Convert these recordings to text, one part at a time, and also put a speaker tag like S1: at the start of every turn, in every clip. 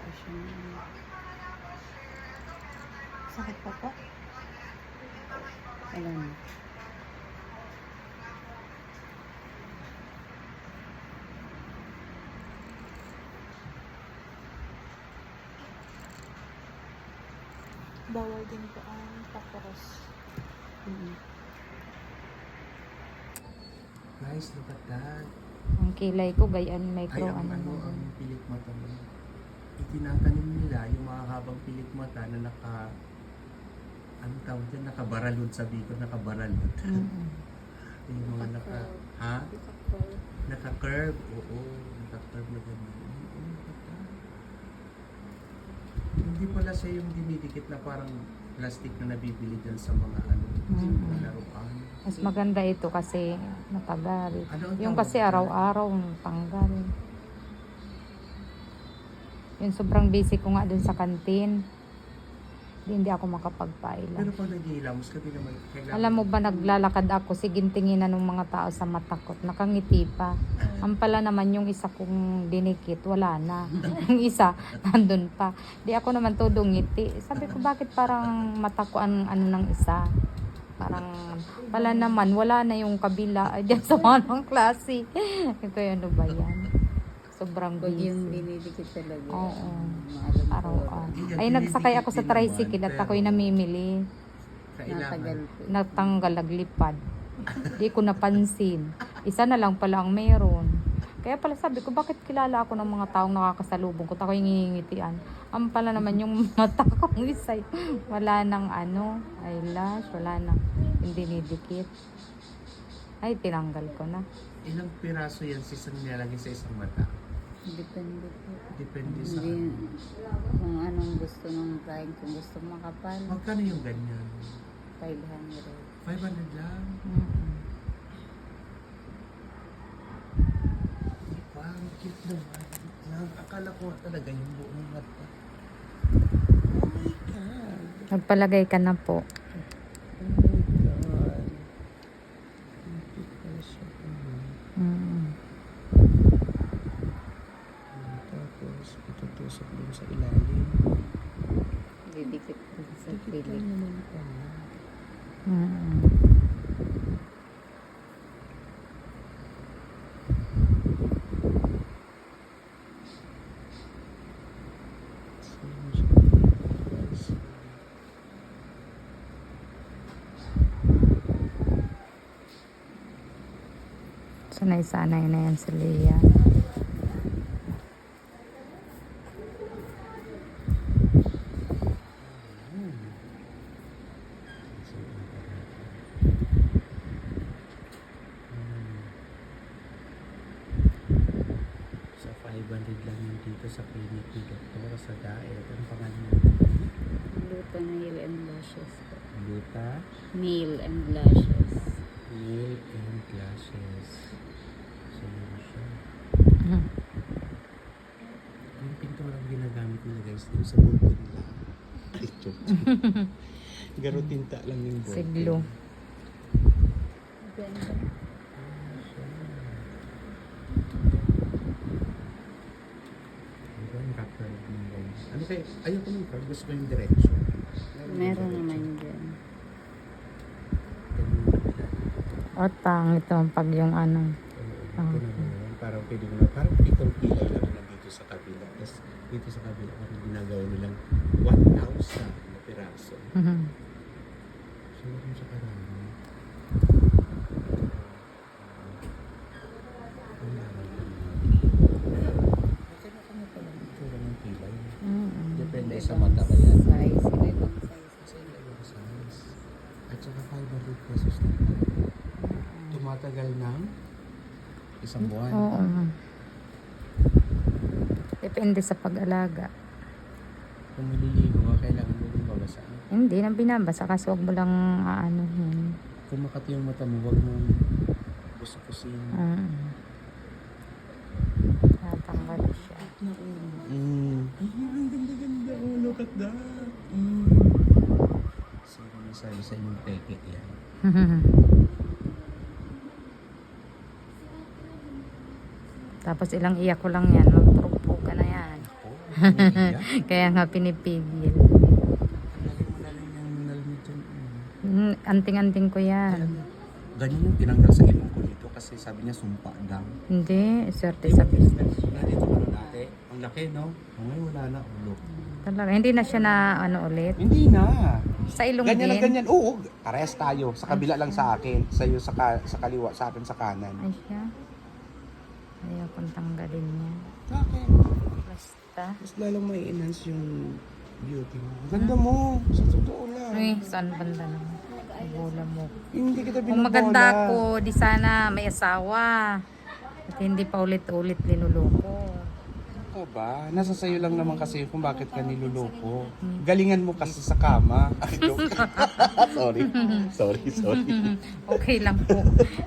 S1: Nagpagawa siya. Sakit pa po? Wala na.
S2: Bawal din po ang pakoros.
S1: Mm.
S3: Guys, look at that.
S4: Ang kilay ko, gayan
S3: Ay,
S4: micro
S3: ang
S4: ano.
S3: ano,
S4: na
S3: ang pilik mata mo. Itinatanim nila yung mga habang pilik mata na naka ano tawag dyan, nakabaralod sabi ko, nakabaralod.
S4: Mm-mm.
S3: yung mga naka, ha? Naka-curve, oo, naka-curve na ganyan. At that. Hindi pala siya yung dinidikit na parang plastic na nabibili dyan sa mga ano, sa
S4: Mm.
S3: mga laruan.
S4: Mas maganda ito kasi matagal.
S3: Ano
S4: Yung kasi araw-araw tanggal. Yung sobrang busy ko nga dun sa kantin. Di, hindi ako makapagpaila.
S3: Pero pag naghihilamos ka, di naman kailangan...
S4: Alam mo ba, naglalakad ako, sige tinginan ng mga tao sa mata ko. Nakangiti pa. Ang pala naman yung isa kong dinikit, wala na. yung isa, nandun pa. Di ako naman todo ngiti. Sabi ko, bakit parang mata ko ang ano ng isa? Parang, pala naman, wala na yung kabila. Ay, diyan sa mga klase. Ito ano ba yan? Sobrang
S1: Pag yung dinidikit talaga.
S4: Oo.
S1: Maalam ko.
S4: Araw-araw.
S3: Hindi,
S4: Ay, nagsakay ako sa tricycle at ako'y namimili.
S3: Kailangan.
S1: Natagal
S4: natanggal naglipad. Di ko napansin. Isa na lang pala ang meron. Kaya pala sabi ko, bakit kilala ako ng mga taong nakakasalubong ko? Ako yung ngingitian. Ang pala naman yung mata kong isa. Wala nang ano, eyelash, wala nang hindi dinidikit. Ay, tinanggal ko na.
S3: Ilang piraso yan si nilalagay sa isang mata?
S1: Depende po.
S3: Depende sa...
S1: Hindi, kung anong gusto ng client, kung gusto makapal,
S3: Magkano yung ganyan?
S1: 500.
S3: 500 lang?
S4: Mm-mm.
S3: Wow, cute naman. Lang, akala ko talaga yung buong mata. Oh my God!
S4: Magpalagay ka na po.
S3: Oh my God! Ang cute pala siya. Mm.
S4: Mm.
S3: Tapos, itutusok dun sa ilalim.
S1: Didikit po sa
S3: Cute
S1: pilik.
S3: lang naman pala.
S4: Mm.
S3: Sino siya? Guys.
S4: Sanay-sanay na yan si Leah.
S3: Sa 500 lang yun dito sa clinic ni Doktor sa Daet. Ang pangalan mo?
S1: Luto nail and lashes po.
S3: Luta,
S1: Nail and lashes.
S3: nail and lashes. So yun siya.
S4: Mm.
S3: Yung pintura ang ginagamit nila guys, yung sa bulbo nila. Ay, joke. Garo tinta lang yung bulbo.
S4: Siglo.
S3: Ano kaya, ayaw ko ng curve, gusto ko yung direction.
S1: Meron naman dyan.
S4: Otang, ito ang pag yung ano.
S3: Naman, parang pwede mo na, parang pitong pilay lang na dito sa kabila. Tapos dito sa kabila, parang ginagawa nilang 1,000 na piraso.
S4: Mhm.
S3: So, kung sa karami. Depende sa mata ba yan?
S1: Size. Iba-ibang size.
S3: Kasi iba size. At saka 500 pesos ito. Tumatagal ng isang buwan.
S4: Oo. Depende sa pag-alaga.
S3: Kung maliligo ka, kailangan mo rin babasaan.
S4: Hindi na binabasa kasi huwag mo lang aanuhin.
S3: Kung makati yung mata mo, huwag mong busukusin.
S4: Mm. Natanggal siya.
S3: Mm. Ay, ang ganda-ganda. Oh, look at that. Mm. Sino may sabi sa inyong peke yan?
S4: Tapos ilang iyak ko lang yan, magpurugpo ka na yan.
S3: Oh.
S4: Kaya nga pinipigil.
S3: Lagi mo na lang yung nalmit yun.
S4: Mm, Anting-anting ko yan.
S3: Ganyan yung tinanggal sa ilong ko dito kasi sabi niya sumpa daw.
S4: Hindi, swerte sa business.
S3: Nandito ka na dati. Ang laki, no? Ngayon wala na ulo.
S4: Talaga, hindi na siya na ano ulit.
S3: Hindi na.
S4: Sa ilong
S3: Ganyan
S4: din.
S3: na ganyan. Oo, parehas tayo. Sa kabila lang sa akin. Sa iyo sa, ka- sa kaliwa, sa akin sa kanan.
S4: Ay siya. Ayaw kong tanggalin niya.
S3: Bakit?
S4: Basta.
S3: Mas lalong may enhance yung beauty mo. Ganda mo. Sa totoo lang.
S4: Ay, saan banda naman? Bola mo.
S3: Hindi kita
S4: Kung
S3: binobola.
S4: maganda ako, di sana may asawa. At hindi pa ulit-ulit linuloko.
S3: Ako ba? Nasa sayo lang naman kasi kung bakit ka niluloko. Galingan mo kasi sa kama. Ay, joke. sorry. Sorry, sorry.
S4: okay lang po.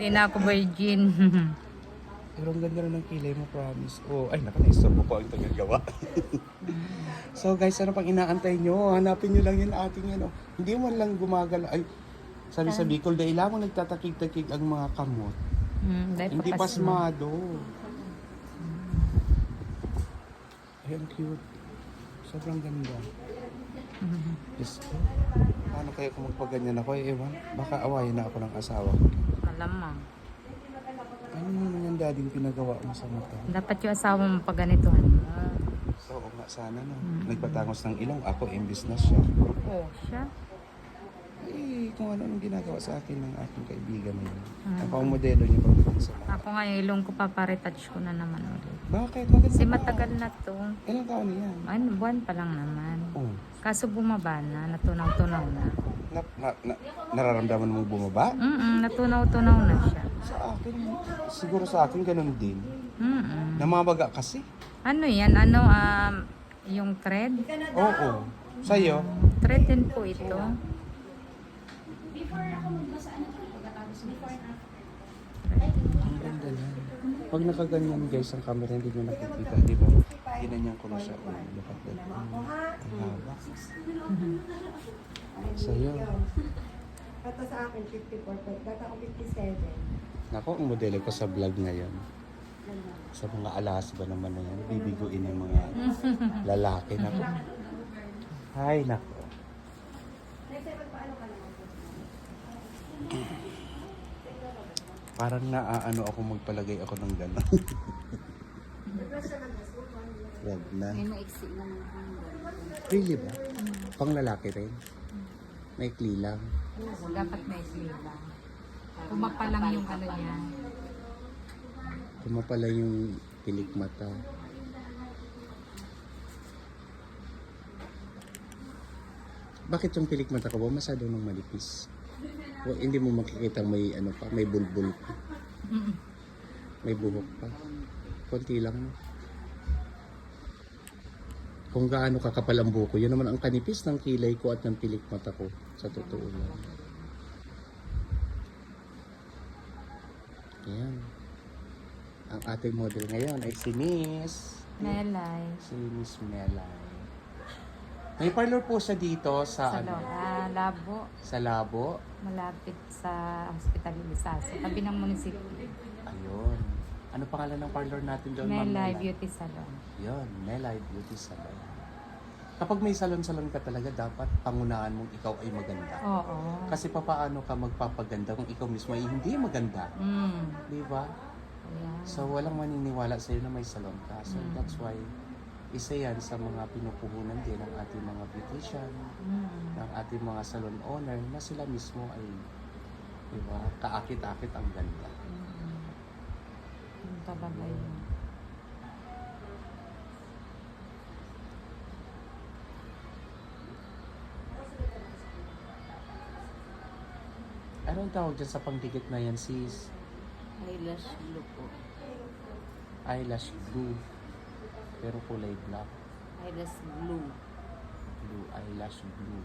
S4: Di na ako virgin.
S3: Pero ang ganda rin ng kilay mo, promise. Oh, ay, naka, naistorbo ko ang tagagawa. so guys, ano pang inaantay nyo? Hanapin nyo lang yun ating ano. Hindi mo lang gumagala. Ay, sabi sa Bicol, dahil lamang nagtatakig-takig ang mga kamot.
S4: Dahil
S3: Hindi
S4: pakas mo.
S3: pasmado. Ay, ang cute. Sobrang ganda. Diyos ko. Paano kaya kung magpaganyan ako? Eh, ewan. Baka awayin na ako ng asawa ko.
S4: Malamang.
S3: Ano naman yung dading pinagawa mo sa mata?
S4: Dapat yung asawa mo pag ganitohan mo.
S3: So, oo nga sana no.
S4: Mm.
S3: Nagpatangos ng ilong. Ako, imbis na siya.
S4: Oo, siya.
S3: Eh, kung ano ang ginagawa sa akin ng aking kaibigan na yun.
S4: Mm.
S3: Ako ang modelo niya pagdating sa mata.
S4: Ako nga yung ilong ko paparetouch ko na naman ulit.
S3: Bakit? Maganda
S4: Kasi matagal na to.
S3: Ilang taon na yan?
S4: Ano, buwan pa lang naman.
S3: Oh.
S4: Kaso bumaba na, natunaw-tunaw na.
S3: Na, na, na, nararamdaman mong bumaba?
S4: Mm natunaw-tunaw na siya.
S3: Sa akin, siguro sa akin ganun din.
S4: Mm
S3: Namabaga kasi.
S4: Ano yan? Ano, um, yung thread?
S3: Oo. Sa'yo?
S4: Thread din po ito.
S3: Ang ganda na. Pag nakaganyan guys ang camera, hindi nyo nakikita, di ba? Ginanyan ko na siya. Oh, look at that. Ang haba. Sa'yo.
S5: Ito sa akin, 54. but Data ko 57.
S3: Nako, ang modelo ko sa vlog ngayon. Sa mga alas ba naman na yan, bibiguin yung mga lalaki. Nako. Hay, nako. Parang naaano ako magpalagay ako ng gano'n. Wag na.
S1: May maiksi hanggang.
S3: Really ba? Pang lalaki rin? May lang.
S4: Dapat may sila. Kumapa lang yung ano niya.
S3: Kumapala yung pilik mata. Bakit yung pilik mata ko ba masyado nang malipis? O, hindi mo makikita may ano pa, may bulbul pa. May buhok pa. Konti lang. Kung gaano kakapal ang buhok ko, yun naman ang kanipis ng kilay ko at ng pilik mata ko. Sa totoo lang. Ayan. Ang ating model ngayon ay si Miss.
S4: Melay.
S3: Si Miss Melay. May parlor po siya dito sa,
S4: Sa
S3: ano,
S4: lo, ah, labo.
S3: sa Labo.
S4: Malapit sa Hospital Lisaso. Tabi ng munisipyo.
S3: Ayun. Ano pangalan ng parlor natin doon, Ma'am
S4: Melay
S3: Melay?
S4: Beauty Salon.
S3: Yun, Melay Beauty Salon. Kapag may salon-salon ka talaga, dapat pangunahan mong ikaw ay maganda.
S4: Oo.
S3: Kasi papaano ka magpapaganda kung ikaw mismo ay hindi maganda?
S4: Mm.
S3: Di ba?
S4: Ayan.
S3: So, walang maniniwala sa'yo na may salon ka. So,
S4: Mm.
S3: that's why, isa yan sa mga pinupuhunan din ng ating mga beautician,
S4: Mm.
S3: ng ating mga salon owner, na sila mismo ay, di ba, kaakit-akit ang ganda.
S4: Mm. Yun talaga yun.
S3: Anong tawag dyan sa pangdikit na yan, sis?
S1: Eyelash glue po.
S3: Eyelash glue. Pero kulay black.
S1: Eyelash glue.
S3: Blue, eyelash glue.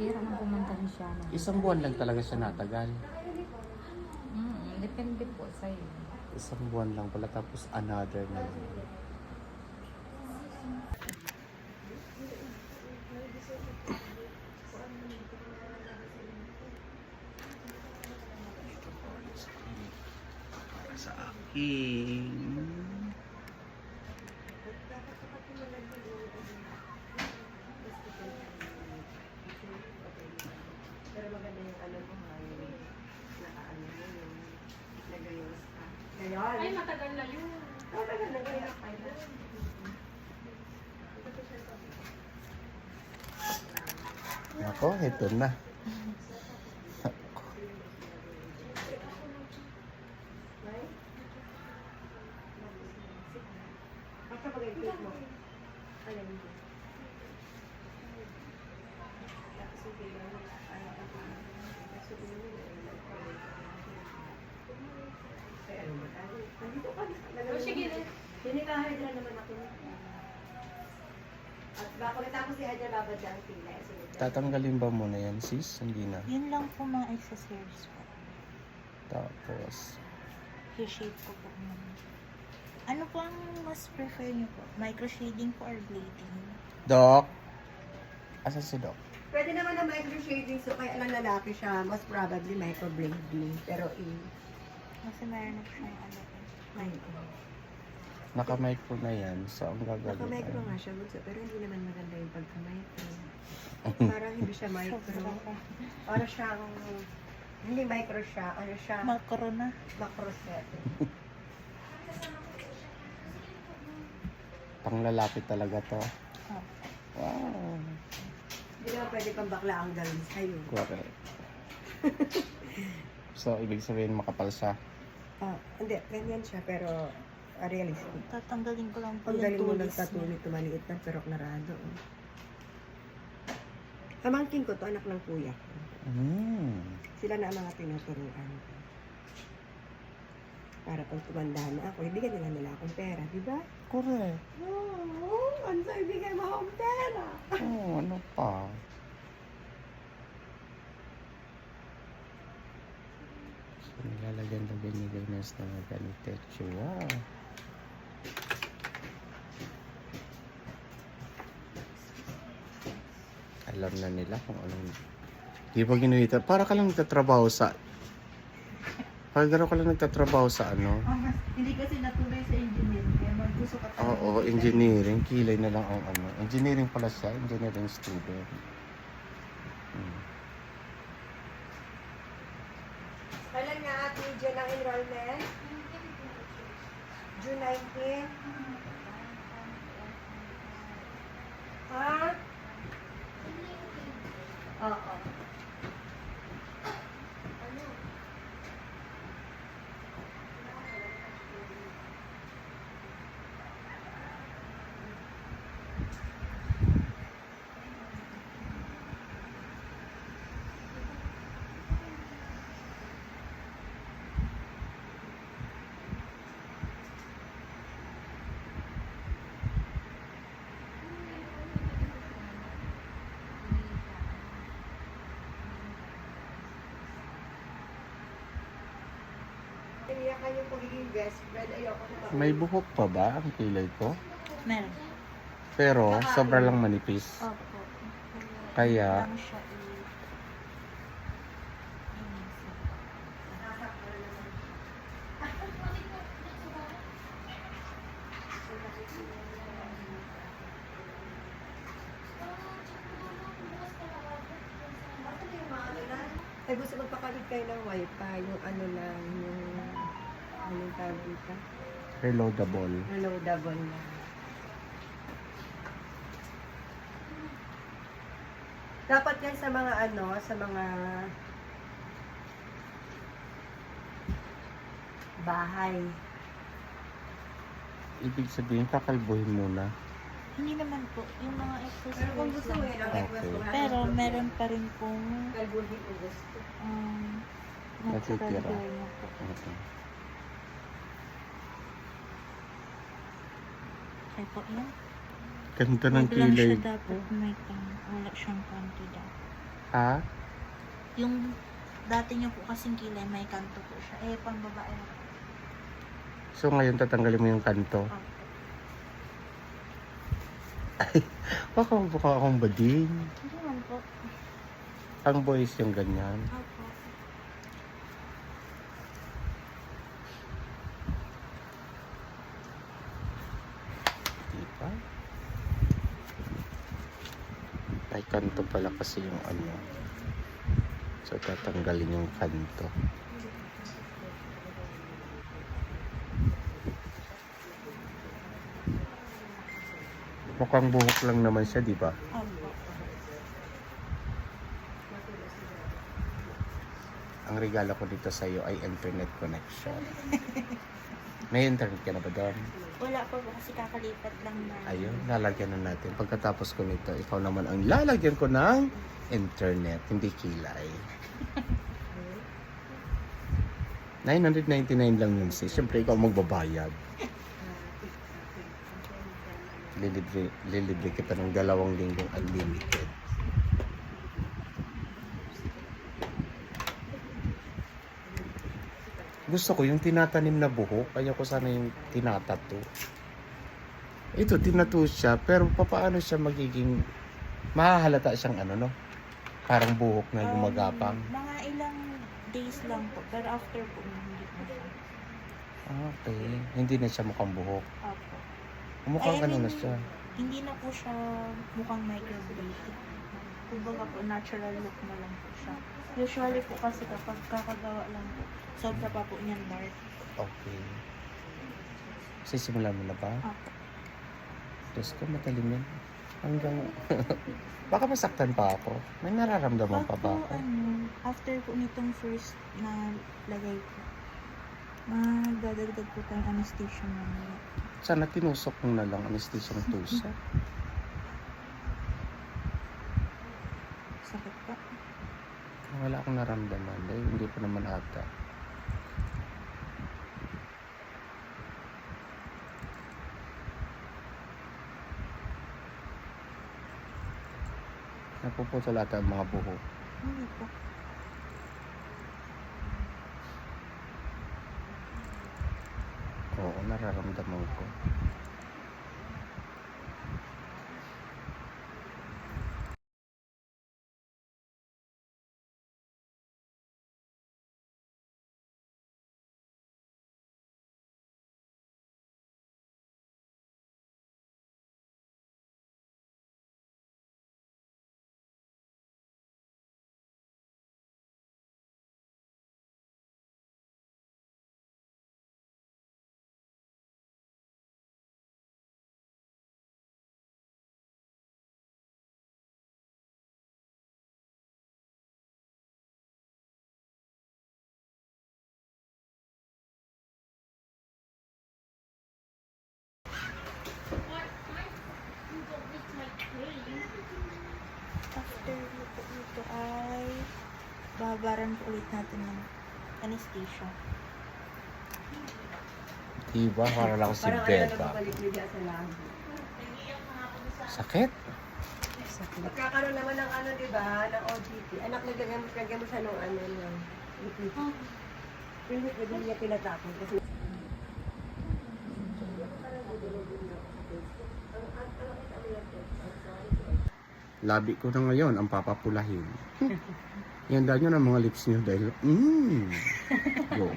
S4: Bira nang pumunta ni siya. No?
S3: Isang buwan lang talaga siya natagal.
S4: Mm, depende po sa'yo.
S3: Isang buwan lang pala, tapos another na lang. King.
S5: Dapat kapag tumalad mo yung Pero maganda yung ano mo ha, yung nakaano mo yung nagayos ka. Ngayon. Ay, matagal na yun. Matagal na gayos ka na.
S3: Ako, ito na.
S5: Basta pag-ibig mo. Alam mo. Tapos yung kailangan mo, ano ka pa. Tapos yung kailangan mo, Ay, ano ba tayo? Nandito ka na. Oh, sige na. Dinikahay na naman ako. At bako natapos si Hadja babad ang pila. Na.
S3: Tatanggalin ba muna yan, sis? Hindi na.
S2: Yun lang po mga accessories po.
S3: Tapos,
S2: I-shape ko po. muna. Ano po ang mas prefer niyo po? Micro-shading po or blading?
S3: Doc. Asa si Doc?
S5: Pwede naman na micro-shading. So, kaya lang lalaki siya. Most probably microblading. Pero in...
S2: Kasi meron na po siyang ano.
S5: Micro.
S3: Naka-micro na yan. So, ang gagawin
S5: Naka-micro nga siya, Bunso, pero hindi naman maganda yung pagka-micro. Parang hindi siya micro. Ano siyang... Hindi micro siya. Ano siya?
S2: Macro na.
S5: macro set.
S3: Panglalapit talaga to.
S2: Oh.
S3: Wow.
S5: Hindi naman pwede pang bakla ang gawin sa'yo.
S3: Correct. so, ibig sabihin makapal siya.
S5: Ah, hindi, ganyan siya, pero ah, realistic.
S2: Tatanggalin ko lang po
S5: Pag
S2: yung
S5: galing mo
S2: tulis niya.
S5: nito, maliit ng perok na rado. Oh. Pamangkin ko to, anak ng kuya ko.
S3: Mm.
S5: Sila na ang mga tinuturuan ko. Para pag tumanda na ako, ibigyan nila nila akong pera, di ba?
S3: Correct.
S5: Oo, oh, ano sa ibigay mo akong pera?
S3: Oh, ano pa? So, nilalagyan-lagyan ni Gaines na mga ganito. Wow. Alam na nila kung anong... Di ba ginawita? Para ka lang nagtatrabaho sa... Para ka lang nagtatrabaho sa ano?
S2: Hindi kasi natuloy sa engineering. Ka
S3: Oo, engineering. Kilay na lang ang ano. Engineering pala siya. Engineering student. Hmm.
S5: Kailan nga ate June ang enrollment? June 19? Ha? Oo. Kaya kayo pagiging best friend, ayoko na
S3: May buhok pa ba ang kilay ko?
S2: Meron.
S3: Pero sobra lang manipis.
S2: Opo.
S3: Kaya
S2: Lang siya i-
S5: Ay, gusto magpakalit kayo ng wifi, yung ano lang, tawag dito?
S3: reloadable.
S5: Reloadable na. Dapat yan sa mga ano, sa mga bahay.
S3: Ibig sabihin, kakalbuhin muna.
S2: Hindi naman po. Yung mga accessories
S5: Pero kung gusto mo yun, ang
S3: Okay.
S5: request ko na.
S2: Pero meron pa rin pong
S5: Kalbuhin kung gusto.
S2: um,
S3: Natitira.
S2: natural hair na po.
S3: Okay.
S2: Ay po yan.
S3: Ganda ng
S2: Huwag lang
S3: kilay
S2: siya dapat may pang, wala siyang kanto daw.
S3: Ha?
S2: Yung dati niyo po kasing kilay, may kanto po siya. Eh, pang babae na po.
S3: So ngayon tatanggalin mo yung kanto.
S2: Opo.
S3: Baka mukha akong bading.
S2: Hindi naman po.
S3: Ang boys yung ganyan.
S2: Opo.
S3: Kanto pala kasi yung ano. So, tatanggalin yung kanto. Mukhang buhok lang naman siya, di ba? Ang regalo ko dito sa iyo ay internet connection. May internet ka na ba doon?
S2: Wala po po kasi kakalipat lang na.
S3: Ayun, lalagyan na natin. Pagkatapos ko nito, ikaw naman ang lalagyan ko ng internet, hindi kilay. 999 lang yun sis. Siyempre, ikaw magbabayad. Lilibre, lilibre kita ng dalawang linggong unlimited. Gusto ko yung tinatanim na buhok. Kaya ko sana yung tinatato. Ito, tinato siya. Pero papaano siya magiging... Mahahalata siyang ano, no? Parang buhok na
S2: Um,
S3: gumagapang.
S2: mga ilang days lang po. Pero after po, hindi po siya.
S3: Ah, Okay. Hindi na siya mukhang buhok.
S2: Opo.
S3: Mukhang
S2: Ay, I
S3: ano na
S2: mean,
S3: siya.
S2: Hindi na po siya mukhang microbladed. Kumbaga po, natural look na lang po siya. Usually po kasi kapag kakagawa lang po, sobra pa po niyan dark.
S3: Okay. Sisimulan mo na ba?
S2: Opo.
S3: Diyos ko, matalim yan. Hanggang... Baka masaktan pa ako. May nararamdaman pa ba ako?
S2: ano, after po nitong first na lagay po, magdadagdag po tayong anesthesia mamaya.
S3: Sana tinusok mo na lang anesthesia ng tusa.
S2: Sakit po.
S3: Wala akong naramdaman. Dahil hindi pa naman ata. Napuputol ata ang mga buhok.
S2: Hindi po.
S3: Oo, nararamdaman ko.
S2: Babaran po ulit natin ng anesthesia.
S3: Diba? Para lang si
S5: Parang na sa labo.
S3: Sakit?
S5: Magkakaroon naman ng ano, di ba, ng OGT. Anak, lagyan mo, lagyan mo siya ng ano, ng liquid. Hindi pwede niya pinatapon kasi
S3: Labi ko na ngayon ang papapulahin. Yan dahil nyo ng mga lips nyo dahil, mmm, go.